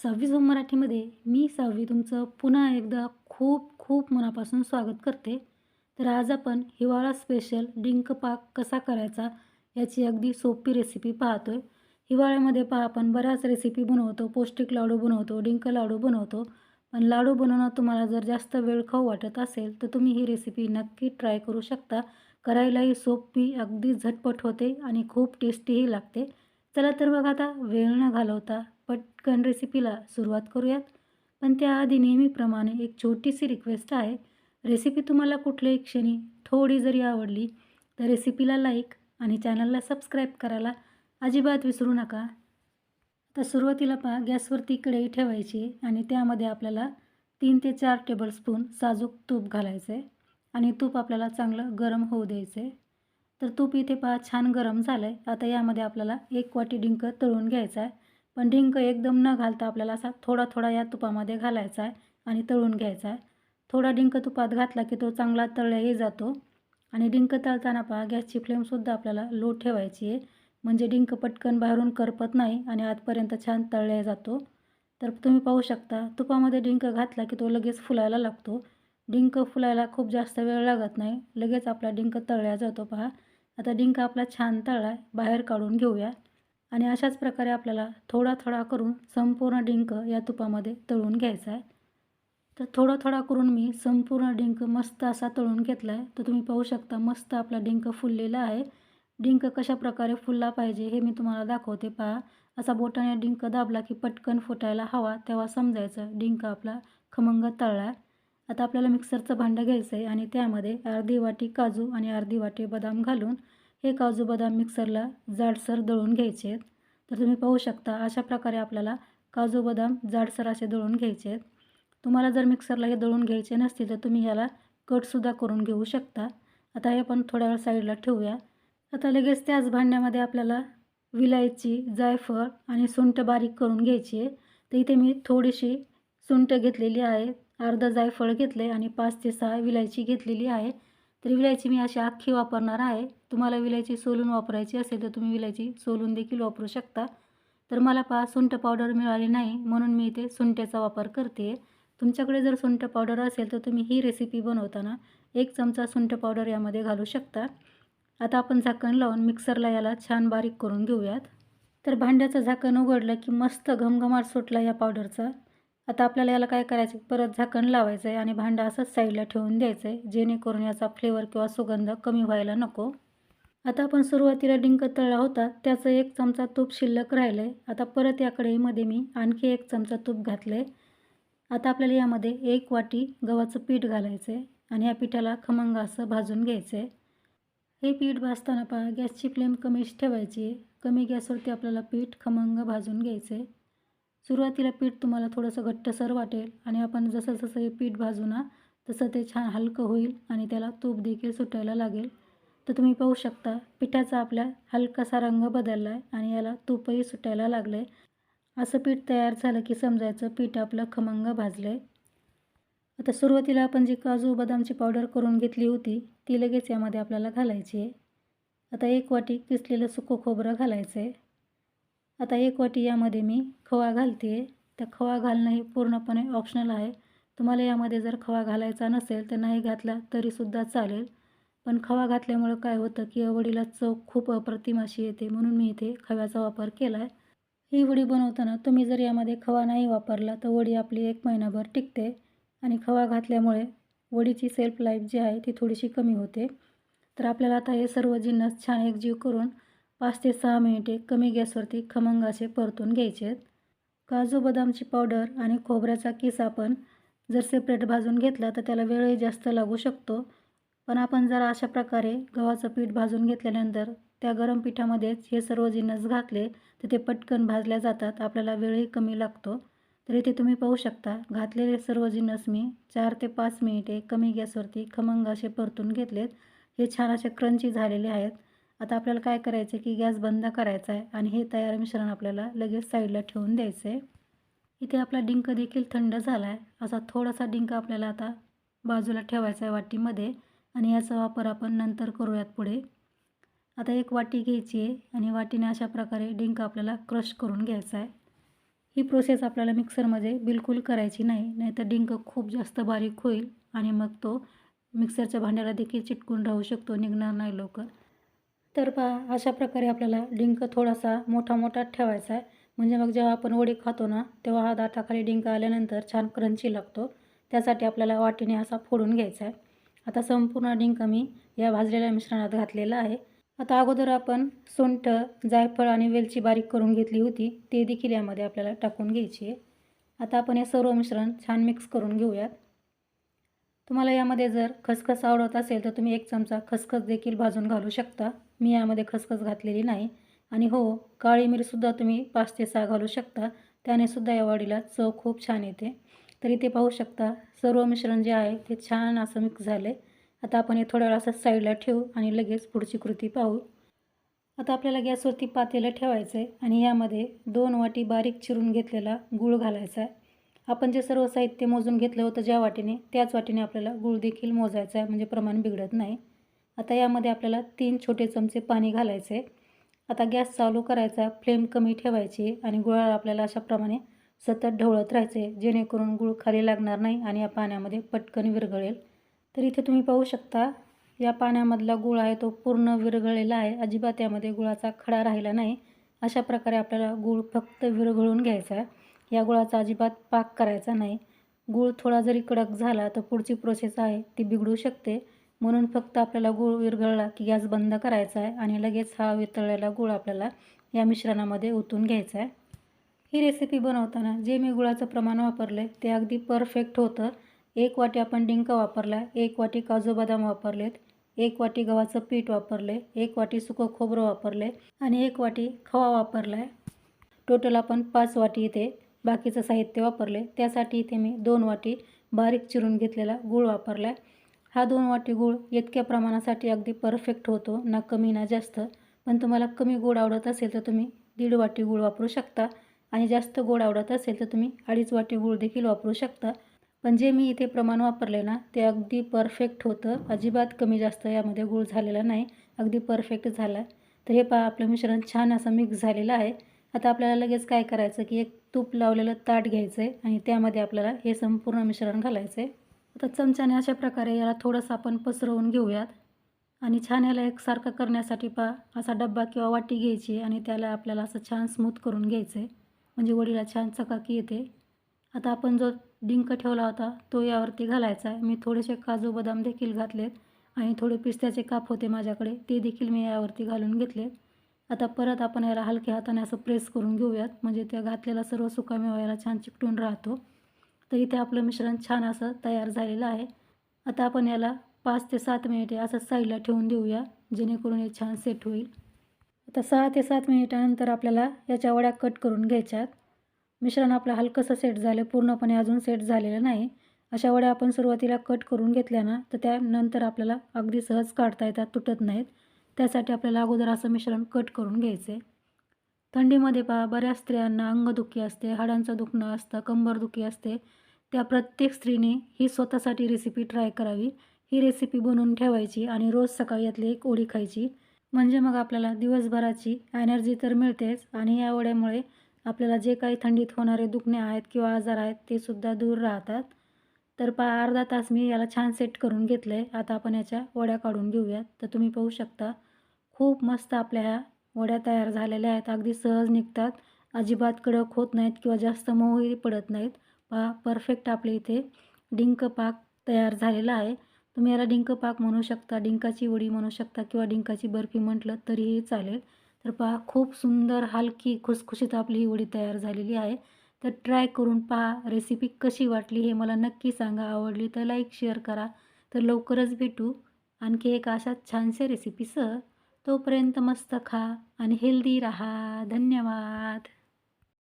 सहावी झोम मराठीमध्ये मी सहावी तुमचं पुन्हा एकदा खूप खूप मनापासून स्वागत करते. तर आज आपण हिवाळा स्पेशल डिंक पाक कसा करायचा याची अगदी सोपी रेसिपी पाहतोय. हिवाळ्यामध्ये पहा आपण बऱ्याच रेसिपी बनवतो. पौष्टिक लाडू बनवतो डिंक लाडू बनवतो. पण लाडू बनवणं तुम्हाला जर जास्त वेळ खाऊ वाटत असेल तर तुम्ही ही रेसिपी नक्की ट्राय करू शकता. करायलाही सोपी अगदी झटपट होते आणि खूप टेस्टीही लागते. चला तर बघा आता वेळ न घालवता पटकन रेसिपीला सुरुवात करूयात. पण त्याआधी नेहमीप्रमाणे एक छोटीशी रिक्वेस्ट आहे. रेसिपी तुम्हाला कुठल्याही क्षणी थोडी जरी आवडली तर रेसिपीला लाईक आणि चॅनलला सबस्क्राईब करायला अजिबात विसरू नका. आता सुरुवातीला पहा गॅसवरती कढई ठेवायची आणि त्यामध्ये आपल्याला तीन ते चार टेबलस्पून साजूक तूप घालायचं आहे आणि तूप आपल्याला चांगलं गरम होऊ द्यायचं आहे तर तूप इथे पहा छान गरम झालं आहे आता यामध्ये आपल्याला एक वाटी डिंक तळून घ्यायचा आहे. पण डिंक एकदम न घालता आपल्याला असा थोडा थोडा या तुपामध्ये घालायचा आहे आणि तळून घ्यायचा आहे. थोडा डिंक तुपात घातला की तो चांगला तळल्याही जातो. आणि डिंक तळताना पहा गॅसची फ्लेमसुद्धा आपल्याला लो ठेवायची आहे. म्हणजे डिंक पटकन बाहेरून करपत नाही आणि आतपर्यंत छान तळल्या जातो. तर तुम्ही पाहू शकता तुपामध्ये डिंक घातला की तो लगेच फुलायला लागतो. डिंक फुलायला खूप जास्त वेळ लागत नाही. लगेच आपला डिंक तळल्या जातो पहा. आता डिंक आपला छान तळला बाहेर काढून घेऊया. आणि अशाच प्रकारे आपल्याला थोडा थोडा करून संपूर्ण डिंक या तुपामध्ये तळून घ्यायचा आहे. तर थोडा थोडा करून मी संपूर्ण डिंक मस्त असा तळून घेतला आहे. तर तुम्ही पाहू शकता मस्त आपला डिंक फुललेला आहे. डिंक कशा प्रकारे फुलला पाहिजे हे मी तुम्हाला दाखवते. पहा असा बोटाने डिंक दाबला की पटकन फुटायला हवा तेव्हा समजायचं डिंक आपला खमंग तळला आता आपल्याला मिक्सरचं भांडं घ्यायचं आहे आणि त्यामध्ये अर्धी वाटी काजू आणि अर्धी वाटी बदाम घालून हे काजू बदाम मिक्सरला जाडसर दळून घ्यायचे आहेत. तर तुम्ही पाहू शकता अशा प्रकारे आपल्याला काजू बदाम जाडसर असे दळून घ्यायचे आहेत. तुम्हाला जर मिक्सरला हे दळून घ्यायचे नसतील तर तुम्ही ह्याला कटसुद्धा करून घेऊ शकता. आता हे आपण थोड्या वेळ साईडला ठेवूया. आता लगेच त्याच भांड्यामध्ये आपल्याला विलायची जायफळ आणि सुंठ बारीक करून घ्यायची आहे. तर इथे मी थोडीशी सुंठ घेतलेली आहे. अर्धा जायफळ घेतले आणि पाच ते सहा विलायची घेतलेली आहे. तर विलायची मी अशी अख्खी वापरणार आहे. तुम्हाला विलायची सोलून वापरायची असेल तर तुम्ही विलायची सोलून देखील वापरू शकता. तर मला पहा सुंठ पावडर मिळाली नाही म्हणून मी इथे सुंठ्याचा वापर करते. तुमच्याकडे जर सुंठ पावडर असेल तर तुम्ही ही रेसिपी बनवताना एक चमचा सुंठ पावडर यामध्ये घालू शकता. आता आपण झाकण लावून मिक्सरला याला छान बारीक करून घेऊयात. तर भांड्याचं झाकण उघडलं की मस्त घमघमाट सुटला या पावडरचा. आता आपल्याला याला काय करायचं? परत झाकण लावायचं आहे आणि भांडं असंच साईडला ठेवून द्यायचं आहे जेणेकरून याचा फ्लेवर किंवा सुगंध कमी व्हायला नको. आता आपण सुरुवातीला डिंक तळला होता त्याचं एक चमचा तूप शिल्लक राहिलं आहे आता परत या कढईमध्ये मी आणखी एक चमचा तूप घातलं आहे आता आपल्याला यामध्ये एक वाटी गव्हाचं पीठ घालायचं आहे आणि या पिठाला खमंग असं भाजून घ्यायचं आहे हे पीठ भाजताना पहा गॅसची फ्लेम कमीच ठेवायची आहे. कमी गॅसवरती आपल्याला पीठ खमंग भाजून घ्यायचं आहे सुरुवातीला पीठ तुम्हाला थोडंसं घट्टसर वाटेल आणि आपण जसं जसं हे पीठ भाजू ना तसं ते छान हलकं होईल आणि त्याला तूप देखील सुटायला लागेल. तर तुम्ही पाहू शकता पिठाचा आपल्या हलकासा रंग बदलला आहे आणि याला तूपही सुटायला लागलं आहे असं पीठ तयार झालं की समजायचं पीठ आपलं खमंग भाजलं आहे आता सुरुवातीला आपण जी काजू बदामची पावडर करून घेतली होती ती लगेच यामध्ये आपल्याला घालायची आहे. आता एक वाटी किसलेलं सुकं खोबरं घालायचं आहे आता एक वाटी यामध्ये मी खवा घालते. आहे त्या खवा घालणं हे पूर्णपणे ऑप्शनल आहे. तुम्हाला यामध्ये जर खवा घालायचा नसेल तर नाही घातला तरीसुद्धा चालेल. पण खवा घातल्यामुळं काय होतं की वडीला चव खूप अप्रतिम अशी येते म्हणून मी इथे खव्याचा वापर केला आहे ही वडी बनवताना तुम्ही जर यामध्ये खवा नाही वापरला तर वडी आपली एक महिनाभर टिकते. आणि खवा घातल्यामुळे वडीची सेल्फ लाईफ जी आहे ती थोडीशी कमी होते. तर आपल्याला आता हे सर्व जिन्नस छान एकजीव करून पाच ते सहा मिनिटे कमी गॅसवरती खमंग असे परतून घ्यायचे आहेत. काजू बदामची पावडर आणि खोबऱ्याचा किस आपण जर सेपरेट भाजून घेतला तर त्याला वेळही जास्त लागू शकतो. पण आपण जर अशा प्रकारे गव्हाचं पीठ भाजून घेतल्यानंतर त्या गरम पिठामध्येच हे सर्व जिन्नस घातले तर ते पटकन भाजल्या जातात आपल्याला वेळही कमी लागतो. तर इथे तुम्ही पाहू शकता घातलेले सर्व जिन्नस मी चार ते पाच मिनिटे कमी गॅसवरती खमंग असे परतून घेतलेत. हे छान असे क्रंची झालेले आहेत. आता आपल्याला काय करायचं आहे की गॅस बंद करायचा आहे आणि हे तयार मिश्रण आपल्याला लगेच साईडला ठेवून द्यायचं आहे इथे आपला डिंक देखील थंड झाला आहे असा थोडासा डिंक आपल्याला आता बाजूला ठेवायचा आहे वाटीमध्ये आणि याचा वापर आपण नंतर करूयात पुढे. आता एक वाटी घ्यायची आहे आणि वाटीने अशा प्रकारे डिंक आपल्याला क्रश करून घ्यायचा आहे. ही प्रोसेस आपल्याला मिक्सरमध्ये बिलकुल करायची नाही नाहीतर डिंक खूप जास्त बारीक होईल आणि मग तो मिक्सरच्या भांड्याला देखील चिटकून राहू शकतो निघणार नाही लवकर. तर पहा अशा प्रकारे आपल्याला डिंक थोडासा मोठा मोठा ठेवायचा आहे. म्हणजे मग जेव्हा आपण वडी खातो ना तेव्हा हा दाताखाली डिंक आल्यानंतर छान क्रंची लागतो. त्यासाठी आपल्याला वाटीने असा फोडून घ्यायचा आहे. आता संपूर्ण डिंक मी या भाजलेल्या मिश्रणात घातलेला आहे. आता अगोदर आपण सुंठ जायफळ आणि वेलची बारीक करून घेतली होती ते देखील यामध्ये आपल्याला टाकून घ्यायची आहे. आता आपण हे सर्व मिश्रण छान मिक्स करून घेऊयात. तुम्हाला यामध्ये जर खसखस आवडत असेल तर तुम्ही एक चमचा खसखस देखील भाजून घालू शकता. मी यामध्ये खसखस घातलेली नाही. आणि हो काळी मिरीसुद्धा तुम्ही पाच ते सहा घालू शकता. त्याने सुद्धा या वाडीला चव खूप छान येते. तर इथे पाहू शकता सर्व मिश्रण जे आहे ते छान असं मिक्स झाले. आता आपण हे थोड्या वेळा असं साईडला ठेवू आणि लगेच पुढची कृती पाहू. आता आपल्याला गॅसवरती पातेलं ठेवायचं आहे आणि यामध्ये दोन वाटी बारीक चिरून घेतलेला गूळ घालायचा आहे. आपण जे सर्व साहित्य मोजून घेतलं होतं ज्या वाटीने त्याच वाटीने आपल्याला गूळ देखील मोजायचा आहे. म्हणजे प्रमाण बिघडत नाही. आता यामध्ये आपल्याला तीन छोटे चमचे पाणी घालायचे आता गॅस चालू करायचा फ्लेम कमी ठेवायची आणि गुळाला आपल्याला अशाप्रमाणे सतत ढवळत राहायचे जेणेकरून गूळ खाली लागणार नाही आणि या पाण्यामध्ये पटकन विरघळेल. तर इथे तुम्ही पाहू शकता या पाण्यामधला गुळ आहे तो पूर्ण विरघळलेला आहे. अजिबात यामध्ये गुळाचा खडा राहिला नाही. अशा प्रकारे आपल्याला गूळ फक्त विरघळून घ्यायचा आहे. या गुळाचा अजिबात पाक करायचा नाही. गूळ थोडा जरी कडक झाला तर पुढची प्रोसेस आहे ती बिघडू शकते. म्हणून फक्त आपल्याला गूळ विरघळला की गॅस बंद करायचा आहे आणि लगेच हा वितळलेला गूळ आपल्याला या मिश्रणामध्ये ओतून घ्यायचा आहे. ही रेसिपी बनवताना जे मी गुळाचं प्रमाण वापरले ते अगदी परफेक्ट होतं. एक वाटी आपण डिंक वापरला एक वाटी काजू बदाम वापरलेत एक वाटी गव्हाचं पीठ वापरले एक वाटी सुकं खोबरं वापरले आणि एक वाटी खवा वापरला आहे. टोटल आपण पाच वाटी इथे बाकीचं साहित्य वापरले. त्यासाठी इथे मी दोन वाटी बारीक चिरून घेतलेला गूळ वापरला आहे. हा दोन वाटी गूळ इतक्या प्रमाणासाठी अगदी परफेक्ट होतो ना कमी ना जास्त. पण तुम्हाला कमी गोड आवडत असेल तर तुम्ही दीड वाटी गूळ वापरू शकता आणि जास्त गोड आवडत असेल तर तुम्ही अडीच वाटी गूळ देखील वापरू शकता. पण जे मी इथे प्रमाण वापरले ना ते अगदी परफेक्ट होतं. अजिबात कमी जास्त यामध्ये गूळ झालेला नाही. अगदी परफेक्ट झाला. तर हे पहा आपलं मिश्रण छान असं मिक्स झालेलं आहे. आता आपल्याला लगेच काय करायचं की एक तूप लावलेलं ताट घ्यायचं आहे आणि त्यामध्ये आपल्याला हे संपूर्ण मिश्रण घालायचं आहे आता चमच्याने अशा प्रकारे याला थोडंसं आपण पसरवून घेऊयात. आणि छान याला एकसारखं करण्यासाठी पा असा डब्बा किंवा वाटी घ्यायची आणि त्याला आपल्याला असं छान स्मूथ करून घ्यायचं आहे म्हणजे वडीला छान चकाकी येते. आता आपण जो डिंक ठेवला होता तो यावरती घालायचा आहे मी थोडेसे काजू बदाम देखील घातलेत आणि थोडे पिस्त्याचे काप होते माझ्याकडे ते देखील मी यावरती घालून घेतलेत. आता परत आपण याला हलक्या हाताने असं प्रेस करून घेऊयात. म्हणजे त्या घातलेला सर्व सुकामेवा याला छान चिकटून राहतो. तर इथे आपलं मिश्रण छान असं तयार झालेलं आहे. आता आपण याला पाच ते सात मिनिटे असं साईडला ठेवून देऊया जेणेकरून हे छान सेट होईल. आता सहा ते सात मिनिटानंतर आपल्याला याच्या वड्या कट करून घ्यायच्यात. मिश्रण आपलं हलकंसं सेट झालं पूर्णपणे अजून सेट झालेलं नाही. अशा वड्या आपण सुरुवातीला कट करून घेतल्या ना तर त्यानंतर आपल्याला अगदी सहज काढता येतात तुटत नाहीत. त्यासाठी आपल्याला अगोदर असं मिश्रण कट करून घ्यायचं आहे थंडीमध्ये पहा बऱ्याच स्त्रियांना अंगदुखी असते हाडांचं दुखणं असतं कंबरदुखी असते. त्या प्रत्येक स्त्रीने ही स्वतःसाठी रेसिपी ट्राय करावी. ही रेसिपी बनवून ठेवायची आणि रोज सकाळी यातली एक ओळी खायची. म्हणजे मग आपल्याला दिवसभराची एनर्जी तर मिळतेच आणि या वड्यामुळे आपल्याला जे काही थंडीत होणारे दुखणे आहेत किंवा आजार आहेत ते सुद्धा दूर राहतात. तर पा अर्धा तास मी याला छान सेट करून घेतलं आहे आता आपण याच्या वड्या काढून घेऊयात. तर तुम्ही पाहू शकता खूप मस्त आपल्या ह्या वड्या तयार झालेल्या आहेत. अगदी सहज निघतात. अजिबात कडक होत नाहीत किंवा जास्त मऊही पडत नाहीत. पहा परफेक्ट आपल्या इथे डिंक पाक तयार झालेला आहे. तुम्ही याला डिंक पाक म्हणू शकता डिंकाची वडी म्हणू शकता किंवा डिंकाची बर्फी म्हटलं तरीही चालेल. तर पहा खूप सुंदर हलकी खुसखुशीत आपली ही वडी तयार झालेली आहे. तर ट्राय करून पहा रेसिपी कशी वाटली हे मला नक्की सांगा. आवडली तर लाईक शेअर करा. तर लवकरच भेटू. आणखी एक अशा छानशा रेसिपीसह तोपर्यंत मस्त खा आणि हेल्दी राहा. धन्यवाद.